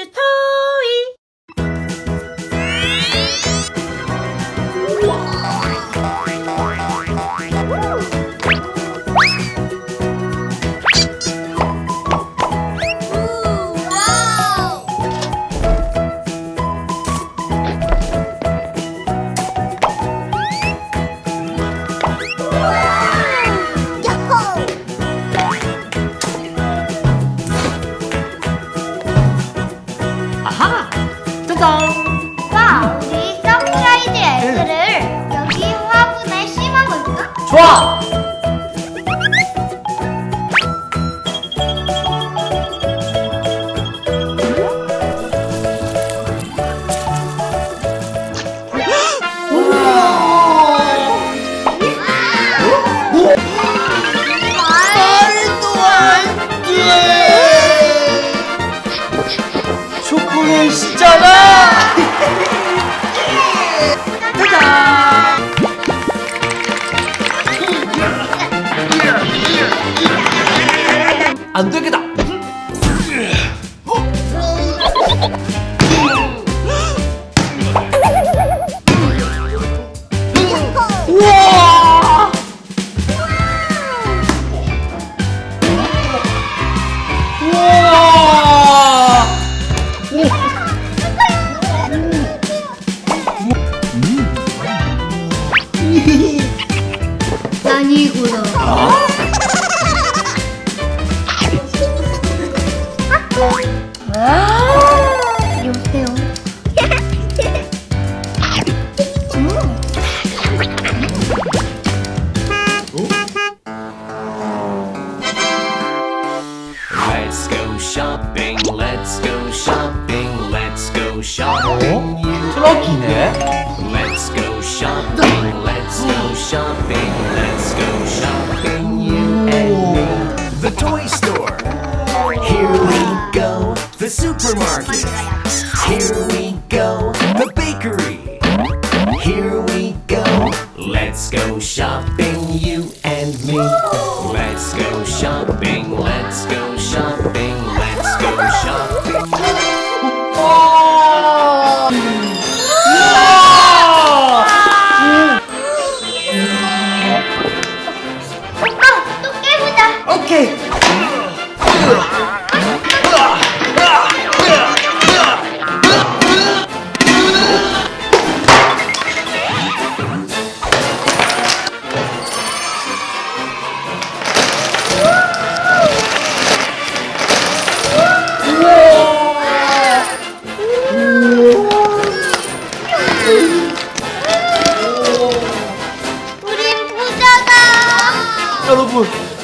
your time. 점. 오 우리 서프라이즈 에그를 여기 화분에 심어볼까? 좋아. 안 되겠다. 우와! 우와! 난이구나. 여보세요. Let's go shopping, let's go shopping, let's go shopping. Oh. let Let's go shopping, let's go shopping. supermarket. Here we go. The bakery. Here we go. Let's go shopping, you and me. Let's go shopping. Let's go shopping. Let's go shopping. Oh!